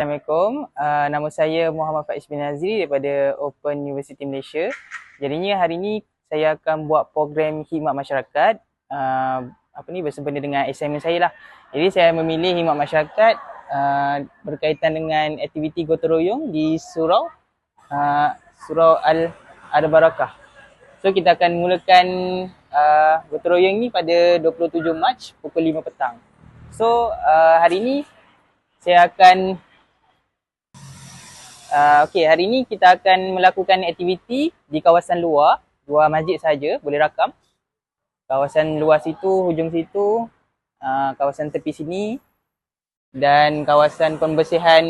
Assalamualaikum. Uh, nama saya Muhammad Faiz bin Nazri daripada Open University Malaysia. Jadinya hari ini saya akan buat program khidmat masyarakat. Uh, apa ni bersempena dengan assignment saya lah. Jadi saya memilih khidmat masyarakat uh, berkaitan dengan aktiviti gotong di surau uh, surau Al Al-Barakah. So kita akan mulakan uh, gotong ni pada 27 Mac pukul 5 petang. So uh, hari ini saya akan Uh, okay, hari ini kita akan melakukan aktiviti di kawasan luar, dua masjid saja, boleh rakam. Kawasan luar situ, hujung situ, uh, kawasan tepi sini dan kawasan pembersihan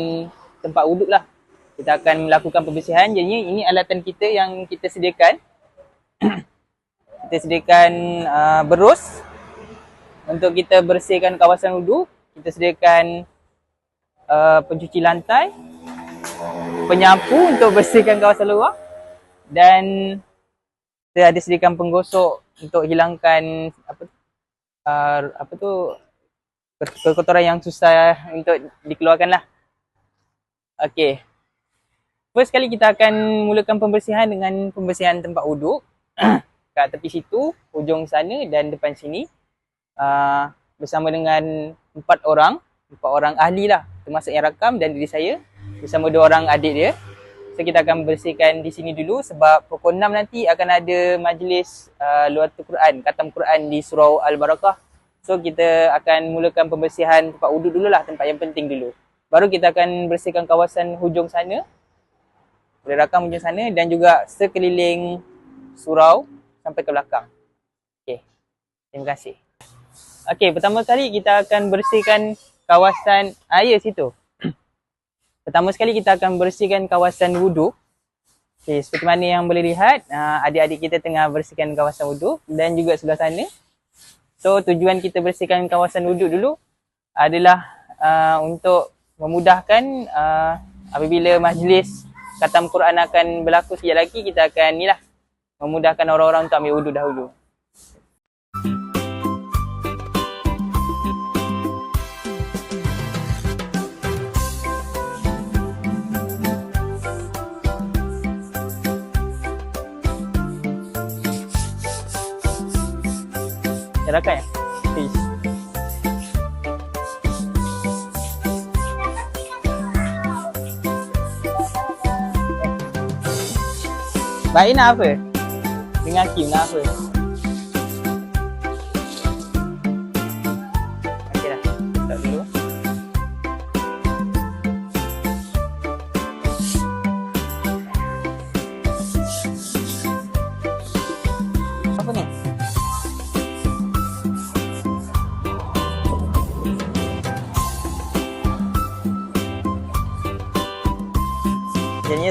tempat wuduk lah. Kita akan melakukan pembersihan, jadinya ini alatan kita yang kita sediakan. kita sediakan uh, berus untuk kita bersihkan kawasan wuduk. Kita sediakan uh, pencuci lantai penyapu untuk bersihkan kawasan luar dan kita ada sediakan penggosok untuk hilangkan apa uh, apa tu kotoran yang susah untuk dikeluarkan lah. Okay. First kali kita akan mulakan pembersihan dengan pembersihan tempat wuduk kat tepi situ, hujung sana dan depan sini uh, bersama dengan empat orang, empat orang ahli lah termasuk yang rakam dan diri saya bersama dua orang adik dia. So kita akan bersihkan di sini dulu sebab pukul 6 nanti akan ada majlis uh, luar Quran, katam Quran di Surau Al-Barakah. So kita akan mulakan pembersihan tempat wuduk dululah, tempat yang penting dulu. Baru kita akan bersihkan kawasan hujung sana. Boleh rakam hujung sana dan juga sekeliling surau sampai ke belakang. Okey. Terima kasih. Okey, pertama kali kita akan bersihkan kawasan air situ. Pertama sekali kita akan bersihkan kawasan wuduk. Okay, seperti mana yang boleh lihat, uh, adik-adik kita tengah bersihkan kawasan wuduk dan juga sebelah sana. So tujuan kita bersihkan kawasan wuduk dulu adalah uh, untuk memudahkan uh, apabila majlis katam Quran akan berlaku sekejap lagi, kita akan ni lah memudahkan orang-orang untuk ambil wuduk dahulu. แล้วแต่สีไปนะเพื่อป็นงานกี่นะเพื่อ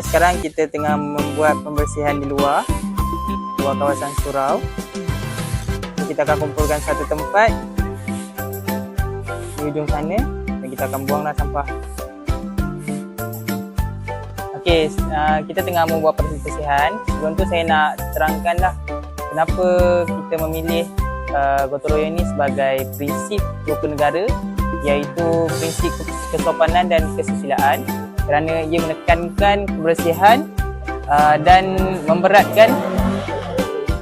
Sekarang kita tengah membuat pembersihan di luar luar kawasan surau. So, kita akan kumpulkan satu tempat di ujung sana dan kita akan buanglah sampah. Okey, uh, kita tengah membuat pembersihan. Sebelum tu saya nak terangkanlah kenapa kita memilih uh, gotong royong ini sebagai prinsip rukun negara iaitu prinsip kesopanan dan kesusilaan kerana ia menekankan kebersihan uh, dan memberatkan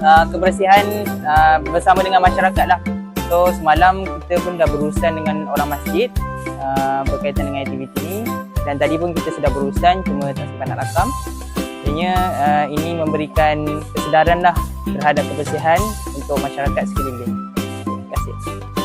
uh, kebersihan uh, bersama dengan masyarakat lah. So semalam kita pun dah berurusan dengan orang masjid uh, berkaitan dengan aktiviti ini dan tadi pun kita sudah berurusan cuma tak sempat nak rakam. Jadinya uh, ini memberikan kesedaran lah terhadap kebersihan untuk masyarakat sekeliling. Terima kasih.